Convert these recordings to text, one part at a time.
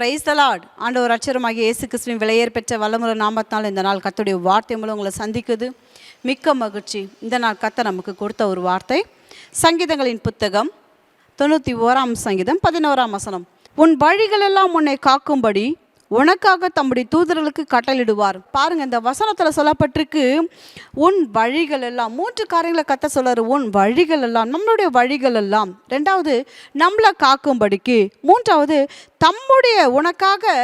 Price தலாட் ஆண்டவர் அச்சரமாகிய இயேசு கிறிஸ்துவின் விலையேற் பெற்ற வல்லமுறை நாமத்தினால் இந்த நாள் கத்துடைய வார்த்தை மூலம் உங்களை சந்திக்குது. மிக்க மகிழ்ச்சி. இந்த நாள் கத்த நமக்கு கொடுத்த ஒரு வார்த்தை. சங்கீதங்களின் புத்தகம் தொண்ணூற்றி ஓராம் சங்கீதம் பதினோராம் வசனம். உன் வழிகளெல்லாம் உன்னை காக்கும்படி உனக்காக தம்முடைய தூதர்களுக்கு கட்டளிடுவார் பாருங்க இந்த வசனத்தில் சொல்லப்பட்டிருக்கு உன் வழிகள் எல்லாம் மூன்று காரியங்களை கத்த சொல்றாரு. உன் வழிகள் எல்லாம் நம்மளுடைய வழிகள் எல்லாம் ரெண்டாவது நம்மளை காக்கும்படிக்கு. மூன்றாவது தம்முடைய உனக்காக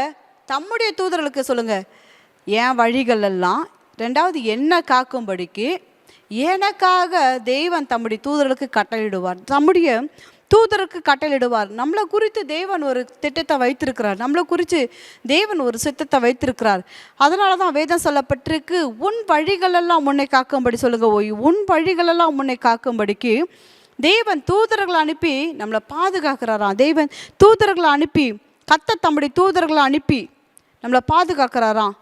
தம்முடைய தூதர்களுக்கு சொல்லுங்க என் வழிகள் எல்லாம் ரெண்டாவது என்ன காக்கும்படிக்கு. எனக்காக தெய்வன் தம்முடைய தூதர்களுக்கு கட்டளிடுவார் தம்முடைய தூதருக்கு கட்டளிடுவார் நம்மளை குறித்து தேவன் ஒரு திட்டத்தை வைத்திருக்கிறார். நம்மளை குறித்து தேவன் ஒரு சித்தத்தை வைத்திருக்கிறார். அதனால தான் வேதம் சொல்லப்பட்டிருக்கு உன் வழிகளெல்லாம் உன்னை காக்கும்படி சொல்லுங்க ஓய் உன் வழிகளெல்லாம் உன்னை காக்கும்படிக்கு தேவன் தூதர்களை அனுப்பி நம்மளை பாதுகாக்கிறாராம். தேவன் தூதர்களை அனுப்பி கத்த தம்முடைய தூதர்களை அனுப்பி நம்மளை பாதுகாக்கிறாராம்.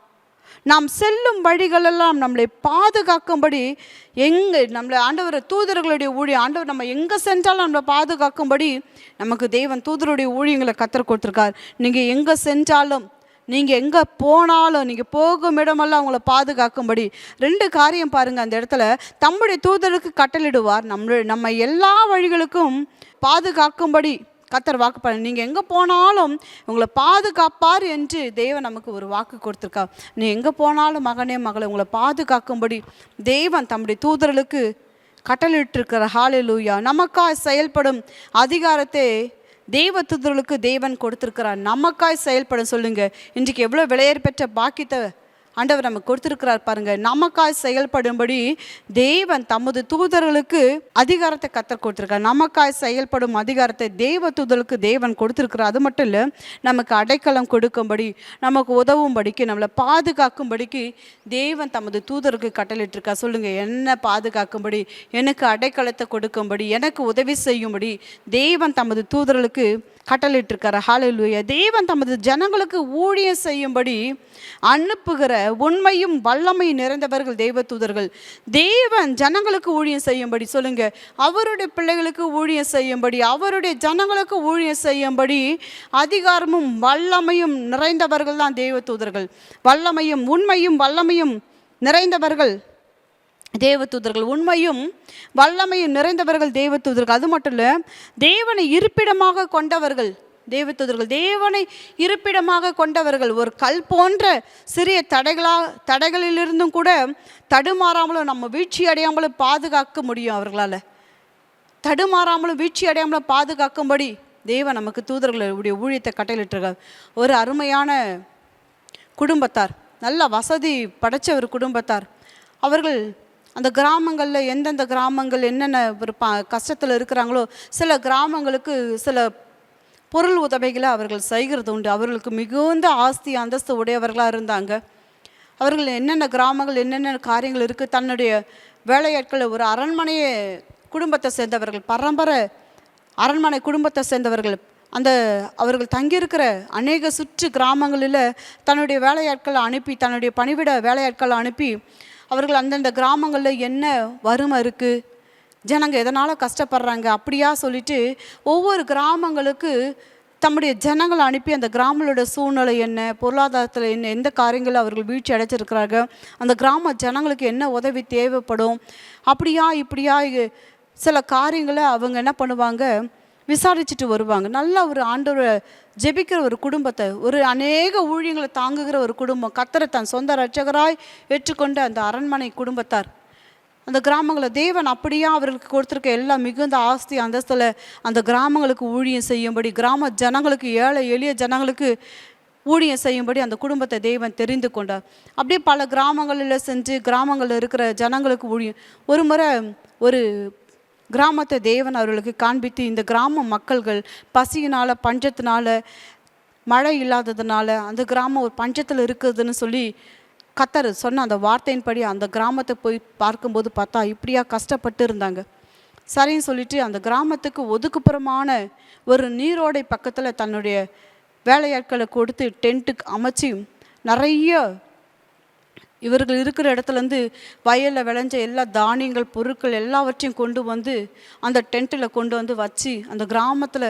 நாம் செல்லும் வழிகளெல்லாம் நம்மளை பாதுகாக்கும்படி எங்கே நம்மளை ஆண்டவர் தூதர்களுடைய ஊழியம் ஆண்டவர் நம்ம எங்கே சென்றாலும் நம்மளை பாதுகாக்கும்படி நமக்கு தெய்வன் தூதருடைய ஊழியங்களை கத்தர் கொடுத்துருக்கார். நீங்கள் எங்கே சென்றாலும் நீங்கள் எங்கே போனாலும் நீங்கள் போகும் இடமெல்லாம் அவங்கள பாதுகாக்கும்படி ரெண்டு காரியம் பாருங்கள் அந்த இடத்துல தம்முடைய தூதருக்கு கட்டளிடுவார் நம்ம நம்ம எல்லா வழிகளுக்கும் பாதுகாக்கும்படி கத்தர் வாக்கு பண்ண நீங்கள் எங்கே போனாலும் உங்களை பாதுகாப்பார் என்று தேவன் நமக்கு ஒரு வாக்கு கொடுத்துருக்கா நீ எங்கே போனாலும் மகனே மகளை உங்களை பாதுகாக்கும்படி தேவன் தம்முடைய தூதர்களுக்கு கட்டளிட்டிருக்கிற ஹாலிலூயா நமக்காய் செயல்படும் அதிகாரத்தை தெய்வ தூதர்களுக்கு தேவன் கொடுத்துருக்கிறார். நமக்காய் செயல்பட சொல்லுங்கள் இன்றைக்கு எவ்வளோ விலையேற் பெற்ற பாக்கியத்தை ஆண்டவர் நமக்கு கொடுத்துருக்கிறார் பாருங்க. நமக்காய் செயல்படும்படி தேவன் தமது தூதர்களுக்கு அதிகாரத்தை கத்தர் கொடுத்துருக்கார். நமக்காய் செயல்படும் அதிகாரத்தை தெய்வ தூதர்களுக்கு தேவன் கொடுத்துருக்கிறார். அது மட்டும் இல்லை நமக்கு அடைக்கலம் கொடுக்கும்படி நமக்கு உதவும்படிக்கு நம்மளை பாதுகாக்கும்படிக்கு தேவன் தமது தூதருக்கு கட்டளிட்டிருக்கார். சொல்லுங்க என்ன பாதுகாக்கும்படி எனக்கு அடைக்கலத்தை கொடுக்கும்படி எனக்கு உதவி செய்யும்படி தேவன் தமது தூதர்களுக்கு கட்டளிட்டிருக்கார். ஹalleluya தேவன் தமது ஜனங்களுக்கு ஊழியம் செய்யும்படி அனுப்புகிற உண்மையும் வல்லமை நிறைந்தவர்கள் தெய்வ தூதர்கள். தேவன் ஜனங்களுக்கு ஊழியம் செய்யும்படி சொல்லுங்க. அவருடைய பிள்ளைகளுக்கு ஊழியம் செய்யும்படி அவருடைய ஜனங்களுக்கு ஊழியம் செய்யும்படி அதிகாரமும் வல்லமையும் நிறைந்தவர்கள் தான் தெய்வ தூதர்கள். வல்லமையும் உண்மையும் வல்லமையும் நிறைந்தவர்கள் தேவதூதர்கள் உண்மையும் வல்லமையும் நிறைந்தவர்கள் தேவதூதர்கள் அது மட்டும் இல்லை தேவனை இருப்பிடமாக கொண்டவர்கள் தேவதூதர்கள் தேவனை இருப்பிடமாக கொண்டவர்கள் ஒரு கல் போன்ற சிறிய தடைகளா தடைகளிலிருந்தும் கூட தடுமாறாமலும் நம்ம வீழ்ச்சி அடையாமலும் பாதுகாக்க முடியும் அவர்களால். தடுமாறாமலும் வீழ்ச்சி அடையாமலும் பாதுகாக்கும்படி தேவன் நமக்கு தூதர்களுடைய ஊழியத்தை கட்டளிட்டிருக்கார் ஒரு அருமையான குடும்பத்தார் நல்ல வசதி படைச்ச ஒரு குடும்பத்தார். அவர்கள் அந்த கிராமங்களில் எந்தெந்த கிராமங்கள் என்னென்ன ஒரு ப கஷ்டத்தில் இருக்கிறாங்களோ சில கிராமங்களுக்கு சில பொருள் உதவிகளை அவர்கள் செய்கிறது உண்டு. அவர்களுக்கு மிகுந்த ஆஸ்தி அந்தஸ்து உடையவர்களாக இருந்தாங்க. அவர்கள் என்னென்ன கிராமங்கள் என்னென்ன காரியங்கள் இருக்குது தன்னுடைய வேலையாட்களை ஒரு அரண்மனையை குடும்பத்தை சேர்ந்தவர்கள் பரம்பரை அரண்மனை குடும்பத்தை சேர்ந்தவர்கள் அந்த அவர்கள் தங்கியிருக்கிற அநேக சுற்று கிராமங்களில் தன்னுடைய வேலையாட்களை அனுப்பி தன்னுடைய பணிவிட வேலையாட்களை அனுப்பி அவர்கள் அந்தந்த கிராமங்களில் என்ன வறுமை இருக்குது ஜனங்க எதனால் கஷ்டப்படுறாங்க? அப்படியா சொல்லிட்டு ஒவ்வொரு கிராமங்களுக்கு தம்முடைய ஜனங்களை அனுப்பி அந்த கிராமங்களோட சூழ்நிலை என்ன பொருளாதாரத்தில் என்ன எந்த காரியங்களில் அவர்கள் வீழ்ச்சி அடைச்சிருக்கிறாங்க அந்த கிராம ஜனங்களுக்கு என்ன உதவி தேவைப்படும் அப்படியா இப்படியா சில காரியங்களை அவங்க என்ன பண்ணுவாங்க? விசாரிச்சுட்டு வருவாங்க. நல்ல ஒரு ஆண்டவரை ஜெபிக்கிற ஒரு குடும்பத்தை ஒரு அநேக ஊழியங்களை தாங்குகிற ஒரு குடும்பம். கத்தரை தன் சொந்த ரட்சகராய் ஏற்றுக்கொண்ட அந்த அரண்மனை குடும்பத்தார். அந்த கிராமங்களில் தேவன் அப்படியே அவர்களுக்கு கொடுத்துருக்க எல்லா மிகுந்த ஆஸ்தி அந்தஸ்தில் அந்த கிராமங்களுக்கு ஊழியம் செய்யும்படி கிராம ஜனங்களுக்கு ஏழை எளிய ஜனங்களுக்கு ஊழியம் செய்யும்படி அந்த குடும்பத்தை தெய்வன் தெரிந்து கொண்டார். அப்படியே பல கிராமங்களில் செஞ்சு கிராமங்களில் இருக்கிற ஜனங்களுக்கு ஊழியம். ஒரு முறை ஒரு கிராமத்தை தேவன் அவர்களுக்கு காண்பித்து இந்த கிராம மக்கள்கள் பசியினால் பஞ்சத்தினால மழை இல்லாததுனால அந்த கிராமம் ஒரு பஞ்சத்தில் இருக்குதுன்னு சொல்லி கத்தர் சொன்ன அந்த வார்த்தையின்படி அந்த கிராமத்தை போய் பார்க்கும்போது பார்த்தா இப்படியா கஷ்டப்பட்டு இருந்தாங்க. சரின்னு சொல்லிட்டு அந்த கிராமத்துக்கு ஒதுக்குப்புறமான ஒரு நீரோடை பக்கத்தில் தன்னுடைய வேலையாட்களை கொடுத்து டென்ட்டுக்கு அமைச்சு நிறைய இவர்கள் இருக்கிற இடத்துலேருந்து வயலில் விளைஞ்ச எல்லா தானியங்கள் பொருட்கள் எல்லாவற்றையும் கொண்டு வந்து அந்த டென்ட்டில் கொண்டு வந்து வச்சு அந்த கிராமத்தில்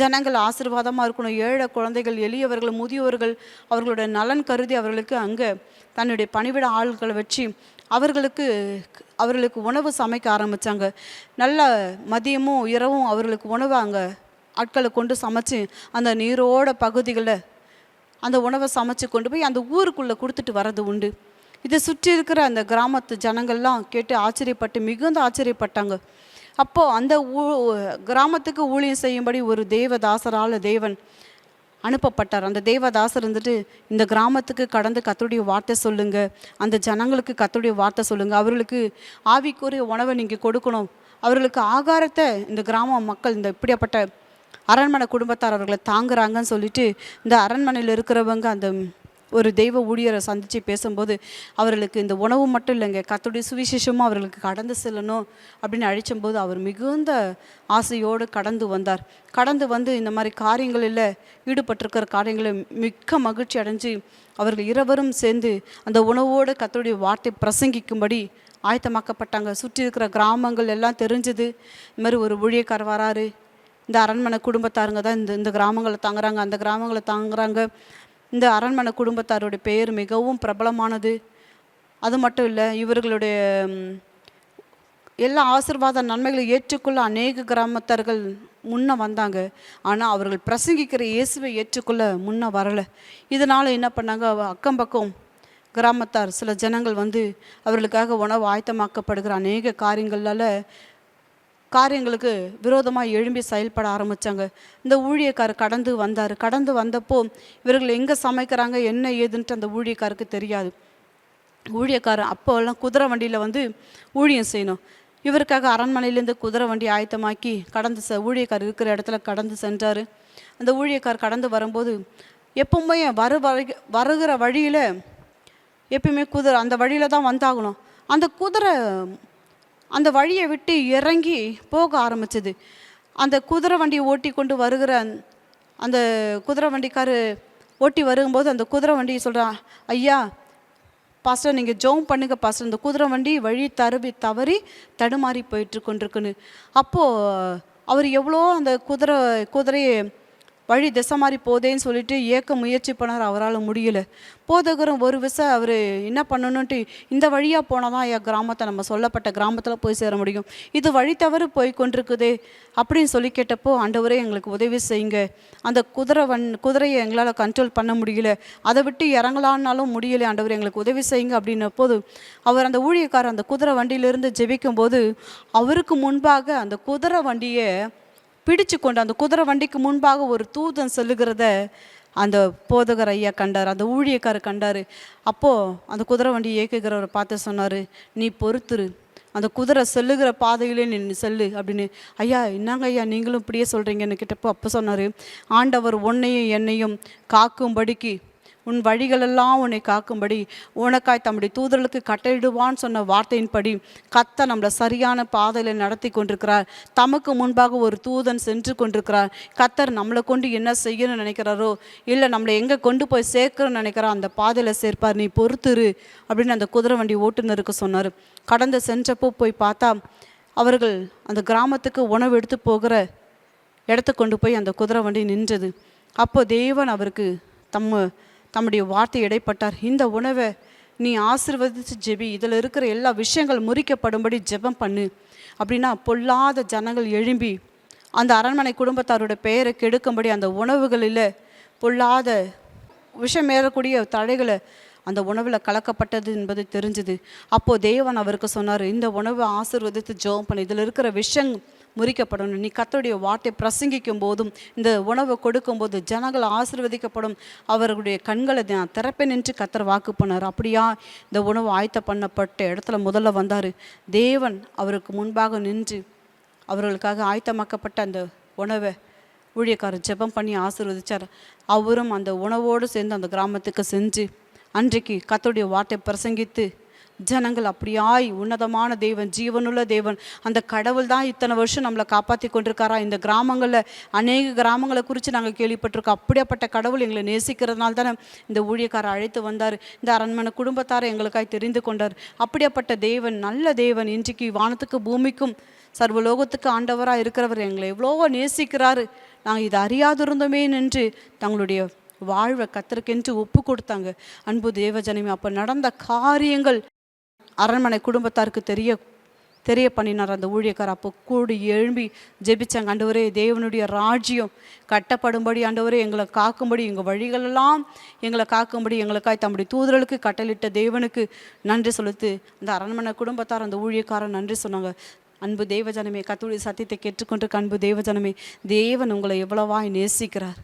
ஜனங்கள் ஆசீர்வாதமாக இருக்கணும். ஏழை குழந்தைகள் எளியவர்கள் முதியோர்கள் அவர்களுடைய நலன் கருதி அவர்களுக்கு அங்கே தன்னுடைய பணிவிட ஆள்களை வச்சு அவர்களுக்கு அவர்களுக்கு உணவு சமைக்க ஆரம்பித்தாங்க நல்ல மதியமும் இரவும் அவர்களுக்கு உணவு அங்கே ஆட்களை கொண்டு சமைச்சு அந்த நீரோட பகுதிகளில் அந்த உணவை சமைச்சு கொண்டு போய் அந்த ஊருக்குள்ளே கொடுத்துட்டு வர்றது உண்டு. இதை சுற்றி இருக்கிற அந்த கிராமத்து ஜனங்கள்லாம் கேட்டு ஆச்சரியப்பட்டு மிகுந்த ஆச்சரியப்பட்டாங்க. அப்போது அந்த ஊ கிராமத்துக்கு ஊழியம் செய்யும்படி ஒரு தேவதாசரால் தேவன் அனுப்பப்பட்டார். அந்த தேவதாசர் இருந்துட்டு இந்த கிராமத்துக்கு கடந்து கத்துடைய வார்த்தை சொல்லுங்க. அந்த ஜனங்களுக்கு கத்துடைய வார்த்தை சொல்லுங்க. அவர்களுக்கு ஆவிக்குரிய உணவை நீங்கள் கொடுக்கணும். அவர்களுக்கு ஆகாரத்தை இந்த கிராம மக்கள் இந்த இப்படியாப்பட்ட அரண்மனை குடும்பத்தார் அவர்களை தாங்குறாங்கன்னு சொல்லிட்டு இந்த அரண்மனையில் இருக்கிறவங்க அந்த ஒரு தெய்வ ஊழியரை சந்தித்து பேசும்போது அவர்களுக்கு இந்த உணவு மட்டும் இல்லைங்க கத்துடைய சுவிசேஷமும் அவர்களுக்கு கடந்து செல்லணும் அப்படின்னு அழைச்சும்போது அவர் மிகுந்த ஆசையோடு கடந்து வந்தார். கடந்து வந்து இந்த மாதிரி காரியங்களில் ஈடுபட்டிருக்கிற காரியங்களை மிக்க மகிழ்ச்சி அடைஞ்சு அவர்கள் இருவரும் சேர்ந்து அந்த உணவோடு கத்துடைய வார்த்தை பிரசங்கிக்கும்படி ஆயத்தமாக்கப்பட்டாங்க. சுற்றி இருக்கிற கிராமங்கள் எல்லாம் தெரிஞ்சது. இந்த மாதிரி ஒரு ஊழியக்காரர் வராரு. இந்த அரண்மனை குடும்பத்தாருங்க தான் இந்த இந்த கிராமங்களை தாங்குறாங்க. அந்த கிராமங்களை தாங்குறாங்க. இந்த அரண்மனை குடும்பத்தாருடைய பெயர் மிகவும் பிரபலமானது. அது மட்டும் இல்லை இவர்களுடைய எல்லா ஆசீர்வாத நன்மைகளை ஏற்றுக்கொள்ள அநேக கிராமத்தார்கள் முன்ன வந்தாங்க. ஆனால் அவர்கள் பிரசங்கிக்கிற இயேசுவை ஏற்றுக்கொள்ள முன்ன வரலை. இதனால் என்ன பண்ணாங்க? அக்கம் பக்கம் கிராமத்தார் சில ஜனங்கள் வந்து அவர்களுக்காக உணவு ஆயத்தமாக்கப்படுகிற அநேக காரியங்களால் காரியங்களுக்கு விரோதமாக எழும்பி செயல்பட ஆரம்பித்தாங்க இந்த ஊழியக்காரர் கடந்து வந்தார். கடந்து வந்தப்போ இவர்கள் எங்கே சமைக்கிறாங்க என்ன ஏதுன்ட்டு அந்த ஊழியக்காருக்கு தெரியாது. ஊழியக்காரன் அப்போல்லாம் குதிரை வண்டியில் வந்து ஊழியம் செய்யணும். இவருக்காக அரண்மனையிலேருந்து குதிரை வண்டி ஆயத்தமாக்கி கடந்து செ ஊழியக்கார் இருக்கிற இடத்துல கடந்து சென்றார். அந்த ஊழியக்கார் கடந்து வரும்போது எப்பவுமே வரு வருகிற வழியில் எப்பயுமே குதிரை அந்த வழியில் தான் வந்தாகணும். அந்த குதிரை அந்த வழியை விட்டு இறங்கி போக ஆரம்பிச்சது. அந்த குதிரை வண்டியை ஓட்டி கொண்டு வருகிற அந்த- குதிரை வண்டிக்காரு ஓட்டி வரும்போது அந்த குதிரை வண்டி சொல்கிறான் ஐயா பாஸ்டர் நீங்கள் ஜோம் பண்ணுங்க பாஸ்டர் இந்த குதிரை வண்டி வழி தருவி தவறி தடுமாறி போயிட்டு கொண்டிருக்குன்னு. அப்போது அவர் எவ்வளோ அந்த குதிரை குதிரையை வழி திசை மாறி போதேன்னு சொல்லிட்டு ஏக்க முயற்சி பண்ணார் அவரால் முடியல. போதகரும் ஒரு விசை அவர் என்ன பண்ணணுன்ட்டு இந்த வழியாக போனால் தான் என் கிராமத்தை நம்ம சொல்லப்பட்ட கிராமத்தில் போய் சேர முடியும். இது வழி தவறு போய் கொண்டிருக்குதே அப்படின்னு சொல்லி கேட்டப்போ ஆண்டவரே எங்களுக்கு உதவி செய்யுங்க. அந்த குதிரை வன் குதிரையை எங்களால் கண்ட்ரோல் பண்ண முடியல. அதை விட்டு இறங்கலான்னாலும் முடியல. ஆண்டவர் எங்களுக்கு உதவி செய்யுங்க. அப்படின்ன போது அவர் அந்த ஊழியக்காரர் அந்த குதிரை வண்டியிலிருந்து ஜெபிக்கும் போது அவருக்கு முன்பாக அந்த குதிரை வண்டியை பிடிச்சு கொண்டு அந்த குதிரை வண்டிக்கு முன்பாக ஒரு தூதன் செல்லுகிறத அந்த போதகர் ஐயா கண்டார் அந்த ஊழியக்காரர் கண்டார். அப்போது அந்த குதிரை வண்டி இயக்குகிறவரை பார்த்து சொன்னார் நீ பொறுத்துரு. அந்த குதிரை செல்லுகிற பாதையிலே நின்று செல்லு அப்படின்னு. ஐயா என்னங்க ஐயா நீங்களும் இப்படியே சொல்கிறீங்கன்னு கேட்டப்போ அப்போ சொன்னார் ஆண்டவர் உன்னையும் என்னையும் காக்கும்படிக்கு உன் வழிகளெல்லாம் உன்னை காக்கும்படி உனக்காய் தம்முடைய தூதர்களுக்கு கட்டளிடுவான்னு சொன்ன வார்த்தையின்படி கத்த நம்மளை சரியான பாதையில் நடத்தி கொண்டிருக்கிறார். தமக்கு முன்பாக ஒரு தூதன் சென்று கொண்டிருக்கிறார். கத்தர் நம்மளை கொண்டு என்ன செய்யணும்னு நினைக்கிறாரோ இல்லை நம்மளை எங்கே கொண்டு போய் சேர்க்கணும்னு நினைக்கிறா அந்த பாதையில் சேர்ப்பார். நீ பொறுத்துரு அப்படின்னு அந்த குதிரை வண்டி ஓட்டுநருக்கு சொன்னார். கடந்து சென்றப்போ போய் பார்த்தா அவர்கள் அந்த கிராமத்துக்கு உணவு எடுத்து போகிற இடத்த கொண்டு போய் அந்த குதிரை வண்டி நின்றது. அப்போ தேவன் அவருக்கு தம்ம தம்முடைய வார்த்தை இடைப்பட்டார். இந்த உணவை நீ ஆசீர்வதித்து ஜெபி. இதில் இருக்கிற எல்லா விஷயங்கள் முறிக்கப்படும்படி ஜெபம் பண்ணு. அப்படின்னா பொல்லாத ஜனங்கள் எழும்பி அந்த அரண்மனை குடும்பத்தாரோட பெயரை கெடுக்கும்படி அந்த உணவுகளில் பொல்லாத விஷம் ஏறக்கூடிய தழைகளை அந்த உணவில் கலக்கப்பட்டது என்பது தெரிஞ்சுது. அப்போது தேவன் அவருக்கு சொன்னார் இந்த உணவை ஆசீர்வதித்து ஜெபம் பண்ணு. இதில் இருக்கிற விஷயம் முறிக்கப்படணும் நீ கத்தோடைய வார்த்தை பிரசங்கிக்கும் போதும் இந்த உணவை கொடுக்கும்போது ஜனங்கள் ஆசிர்வதிக்கப்படும். அவர்களுடைய கண்களை நான் திறப்பேன் நின்று கத்தர் வாக்கு பண்ணார். அப்படியா இந்த உணவு ஆயத்த பண்ணப்பட்ட இடத்துல முதல்ல வந்தார். தேவன் அவருக்கு முன்பாக நின்று அவர்களுக்காக ஆயத்தமாக்கப்பட்ட அந்த உணவை ஊழியக்காரர் ஜெபம் பண்ணி ஆசிர்வதிச்சார். அவரும் அந்த உணவோடு சேர்ந்து அந்த கிராமத்துக்கு செஞ்சு அன்றைக்கு கத்தோடைய வார்த்தை பிரசங்கித்து ஜனங்கள் அப்படியாய் உன்னதமான தேவன் ஜீவனுள்ள தேவன். அந்த கடவுள் தான் இத்தனை வருஷம் நம்மளை காப்பாற்றி கொண்டிருக்காரா? இந்த கிராமங்களில் அநேக கிராமங்களை குறித்து நாங்கள் கேள்விப்பட்டிருக்கோம். அப்படியாப்பட்ட கடவுள் எங்களை நேசிக்கிறதுனால தானே இந்த ஊழியக்காரர் அழைத்து வந்தார். இந்த அரண்மனை குடும்பத்தாரை எங்களுக்காய் தெரிந்து கொண்டார். அப்படியாப்பட்ட தேவன் நல்ல தேவன். இன்றைக்கு வானத்துக்கு பூமிக்கும் சர்வலோகத்துக்கு ஆண்டவராக இருக்கிறவர் எங்களை எவ்வளோ நேசிக்கிறாரு. நாங்கள் இதை அறியாதிருந்தோமே நின்று தங்களுடைய வாழ்வை கத்தருக்கென்று ஒப்பு கொடுத்தாங்க. அன்பு தேவஜனமே அப்போ நடந்த காரியங்கள் அரண்மனை குடும்பத்தாருக்கு தெரிய தெரிய பண்ணினார் அந்த ஊழியக்கார். அப்போ கூடி எழும்பி ஜெபிச்சாங்க. ஆண்டவரே தேவனுடைய ராஜ்யம் கட்டப்படும்படி ஆண்டவரே எங்களை காக்கும்படி எங்கள் வழிகளெல்லாம் எங்களை காக்கும்படி எங்களுக்காய் தம்முடைய தூதர்களுக்கு கட்டளிட்ட தேவனுக்கு நன்றி செலுத்து அந்த அரண்மனை குடும்பத்தார் அந்த ஊழியக்காரன் நன்றி சொன்னாங்க. அன்பு தேவஜனமே கத்துடைய சத்தியத்தை கேட்டுக்கொண்டு அன்பு தேவஜனமே தேவன் உங்களை எவ்வளவாய் நேசிக்கிறார்.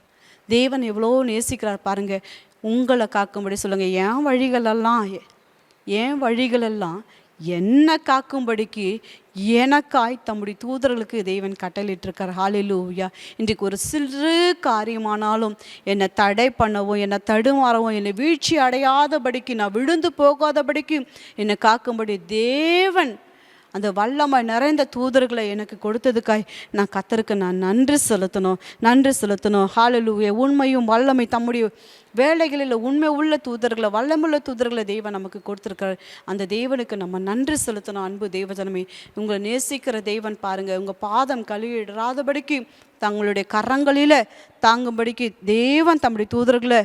தேவன் எவ்வளோ நேசிக்கிறார். பாருங்கள் உங்களை காக்கும்படி சொல்லுங்கள் என் வழிகளெல்லாம் என் வழிகளெல்லாம் என்ன காக்கும்படிக்கு எனக்காய் தம்முடைய தூதர்களுக்கு தேவன் கட்டளிட்டிருக்கார் ஹாலிலூயா இன்றைக்கு ஒரு சிறு காரியமானாலும் என்னை தடை பண்ணவும் என்னை தடுமாறவும் என்னை வீழ்ச்சி அடையாதபடிக்கு நான் விழுந்து போகாதபடிக்கு என்னை காக்கும்படி தேவன் அந்த வல்லமை நிறைந்த தூதர்களை எனக்கு கொடுத்ததுக்காய் நான் கத்தருக்கு நான் நன்றி செலுத்தணும் நன்றி செலுத்தணும். ஹாலலூய உண்மையும் வல்லமை தம்முடைய வேலைகளில் உண்மை உள்ள தூதர்களை வல்லமுள்ள தூதர்களை தெய்வம் நமக்கு கொடுத்துருக்காரு. அந்த தேவனுக்கு நம்ம நன்றி செலுத்தணும் அன்பு தெய்வஜனமே உங்களை நேசிக்கிற தெய்வன் பாருங்கள் உங்கள் பாதம் கழுவிடாதபடிக்கு தங்களுடைய கரங்களில் தாங்கும்படிக்கு தேவன் தம்முடைய தூதர்களை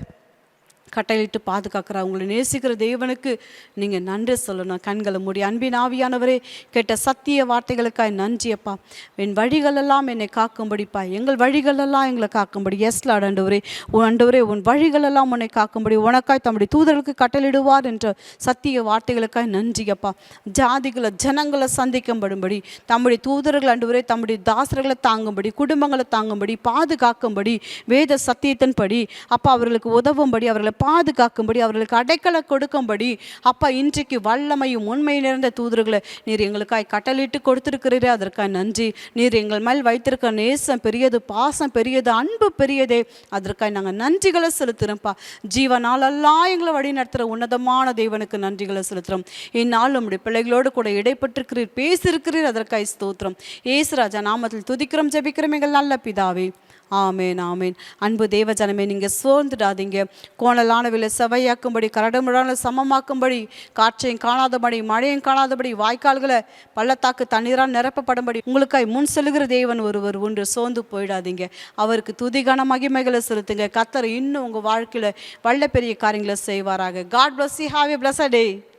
கட்டளையிட்டு பாதுகாக்கிற உங்களை நேசிக்கிற தேவனுக்கு நீங்கள் நன்றி சொல்லணும். கண்களை மூடி. அன்பின் ஆவியானவரே கேட்ட சத்திய வார்த்தைகளுக்காய் நன்றி அப்பா. என் வழிகளெல்லாம் என்னை காக்கும்படிப்பா. எங்கள் வழிகளெல்லாம் எங்களை காக்கும்படி. எஸ்ல ஆண்டவரே. உன் ஆண்டவரே உன் வழிகளெல்லாம் உன்னை காக்கும்படி. உனக்காய் தம்முடைய தூதர்களுக்கு கட்டளிடுவார் என்ற சத்திய வார்த்தைகளுக்காய் நன்றி அப்பா. ஜாதிகளை ஜனங்களை சந்திக்கும்படும்படி தம்முடைய தூதர்கள் ஆண்டவரே தம்முடைய தாசர்களை தாங்கும்படி குடும்பங்களை தாங்கும்படி பாதுகாக்கும்படி வேத சத்தியத்தின்படி அப்பா அவர்களுக்கு உதவும்படி அவர்களை பாதுகாக்கும்படி அவர்களுக்கு அடைக்கலை கொடுக்கும்படி அப்பா இன்றைக்கு வல்லமையும் உண்மை நிறைந்த தூதர்களை நீர் எங்களுக்காய் கட்டளிட்டு கொடுத்திருக்கிறீரே அதற்காக நன்றி. நீர் எங்கள் மேல் வைத்திருக்க நேசம் பெரியது பாசம் பெரியது அன்பு பெரியதே அதற்காக நாங்கள் நன்றிகளை செலுத்துகிறோம்ப்பா ஜீவனாலெல்லாம் எங்களை வழி நடத்துகிற உன்னதமான தேவனுக்கு நன்றிகளை செலுத்துகிறோம் இந்நாள் நம்முடைய பிள்ளைகளோடு கூட இடைப்பட்டிருக்கிறீர் பேசியிருக்கிறீர் அதற்காய் ஸ்தோத்திரம். ஏசுராஜா நாமத்தில் துதிக்கிறோம் ஜபிக்கிறோம் எங்கள் நல்ல பிதாவே. ஆமேன் ஆமேன். அன்பு தேவ ஜனமே நீங்கள் சோர்ந்துடாதீங்க. கோணலானவில செவையாக்கும்படி கரடுமுடான சமமாக்கும்படி காற்றையும் காணாதபடி மழையும் காணாதபடி வாய்க்கால்களை பள்ளத்தாக்கு தண்ணீரால் நிரப்பப்படும்படி உங்களுக்காய் முன் செல்லுகிற தேவன் ஒருவர் ஒன்று சோர்ந்து போயிடாதீங்க. அவருக்கு துதிகான மகிமைகளை செலுத்துங்க. கத்தர் இன்னும் உங்கள் வாழ்க்கையில் வல்ல பெரிய காரியங்களை செய்வாராக. God bless you have a bless day